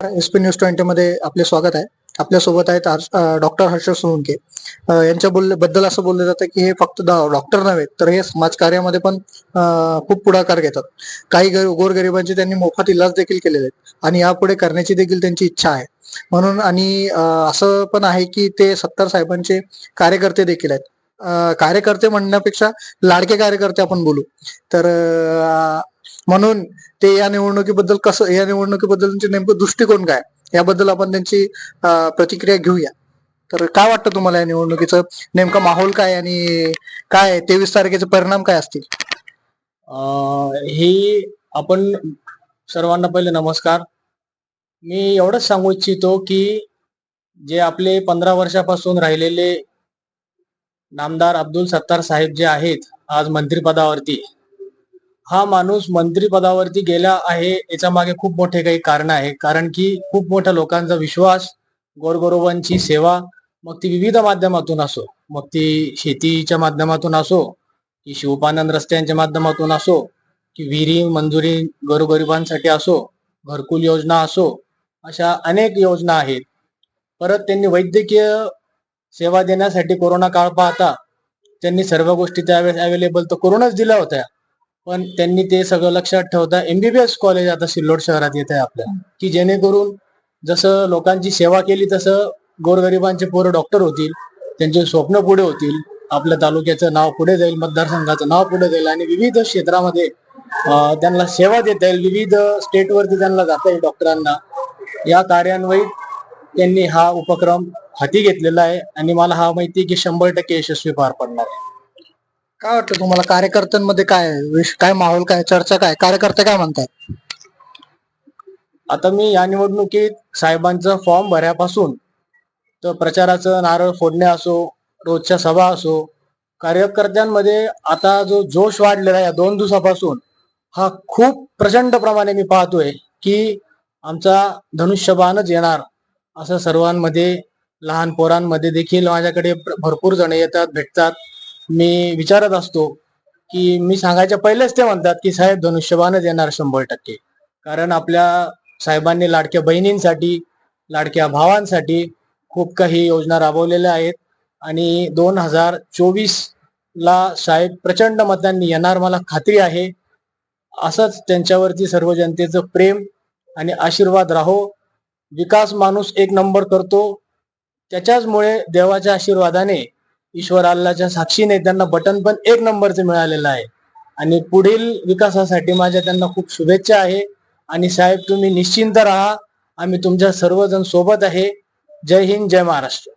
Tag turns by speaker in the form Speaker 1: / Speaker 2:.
Speaker 1: S P news twenty मध्ये आपले स्वागत आहे. आपल्यासोबत आहेत डॉक्टर हर्ष सोळंके यांच्या बोलले बद्दल असं बोललं जातं की हे फक्त डॉक्टर नव्हे तर हे समाजकार्यामध्ये पण खूप पुढाकार घेतात. काही गोरगरिबांचे त्यांनी मोफत इलाज देखील केलेले आहेत आणि यापुढे करण्याची देखील त्यांची इच्छा आहे. म्हणून आणि असं पण आहे की ते सत्तार साहेबांचे कार्यकर्ते देखील आहेत. कार्यकर्ते म्हणण्यापेक्षा लाडके कार्यकर्ते आपण बोलू. तर म्हणून ते या निवडणुकीबद्दल कसं या निवडणुकीबद्दल त्यांचे नेमकं दृष्टिकोन काय? याबद्दल आपण त्यांची प्रतिक्रिया घेऊया. तर काय वाटतं तुम्हाला या निवडणुकीचं? नेमका माहोल काय आणि काय तेवीस तारखेचे परिणाम काय असतील?
Speaker 2: हे आपण सर्वांना पहिले नमस्कार. मी एवढंच सांगू इच्छितो की जे आपले पंधरा वर्षापासून राहिलेले नामदार अब्दुल सत्तार साहेब जे आहेत आज मंत्रिपदावरती हा माणूस मंत्रीपदावरती गेला आहे याच्या मागे खूप मोठे काही कारण आहे. कारण की खूप मोठ्या लोकांचा विश्वास गोरगोरबांची सेवा मग ती विविध माध्यमातून असो. मग ती शेतीच्या माध्यमातून असो की शिवपानंद रस्त्यांच्या माध्यमातून असो की विहिरी मंजुरी गोरगरिबांसाठी असो घरकुल योजना असो अशा अनेक योजना आहेत. परत त्यांनी वैद्यकीय सेवा देण्यासाठी कोरोना काळ पाहता त्यांनी सर्व गोष्टी त्यावेळेस अवेलेबल तर करूनच दिल्या होत्या. पण त्यांनी ते सगळं लक्षात ठेवता एमबीबीएस कॉलेज आता सिल्लोड शहरात येत आहे आपल्या. की जेणेकरून जसं लोकांची सेवा केली तसं गोरगरिबांचे पोरं डॉक्टर होतील त्यांचे स्वप्न पुढे होतील आपल्या तालुक्याचं नाव पुढे जाईल मतदारसंघाचं नाव पुढे जाईल आणि विविध क्षेत्रामध्ये त्यांना सेवा देता येईल. विविध स्टेटवरती त्यांना जाता येईल डॉक्टरांना या कार्यान्वयीत त्यांनी हा उपक्रम हाती घेतलेला आहे आणि मला हा माहिती आहे की शंभर टक्के यशस्वी पार पडणार आहे.
Speaker 1: काय वाटतं तुम्हाला? कार्यकर्त्यांमध्ये काय विश- काय माहोल काय चर्चा काय? कार्यकर्ते काय म्हणतात?
Speaker 2: आता मी या निवडणुकीत साहेबांचा फॉर्म भरण्यापासून तर प्रचाराचं नारळ फोडणे असो रोजच्या सभा असो कार्यकर्त्यांमध्ये आता जो जोश वाढलेला आहे या दोन दिवसापासून हा खूप प्रचंड प्रमाणे मी पाहतोय की आमचा धनुष्यबाणच येणार असं सर्वांमध्ये लहान पोरांमध्ये देखील माझ्याकडे प्र- भरपूर जण येतात भेटतात. मी विचारत असतो की मी सांगायच्या पहिलेच ते म्हणतात की साहेब धनुष्यबाणच येणार शंभर टक्के. कारण आपल्या साहेबांनी लाडक्या बहिणींसाठी लाडक्या भावांसाठी खूप काही योजना राबवलेल्या आहेत. आणि दोन हजार चोवीस ला साहेब प्रचंड मतांनी येणार मला खात्री आहे. असंच त्यांच्यावरती सर्व जनतेचं प्रेम आणि आशीर्वाद राहो. विकास माणूस एक नंबर करतो. त्याच्याचमुळे देवाच्या आशीर्वादाने ईश्वर अल्लाच्या साक्षीने त्यांना बटन पण एक नंबरचं मिळालेलं आहे. आणि पुढील विकासासाठी माझ्या त्यांना खूप शुभेच्छा आहे. आणि साहेब तुम्ही निश्चिंत राहा. आम्ही तुमच्या सर्वजण सोबत आहे. जय हिंद जय महाराष्ट्र.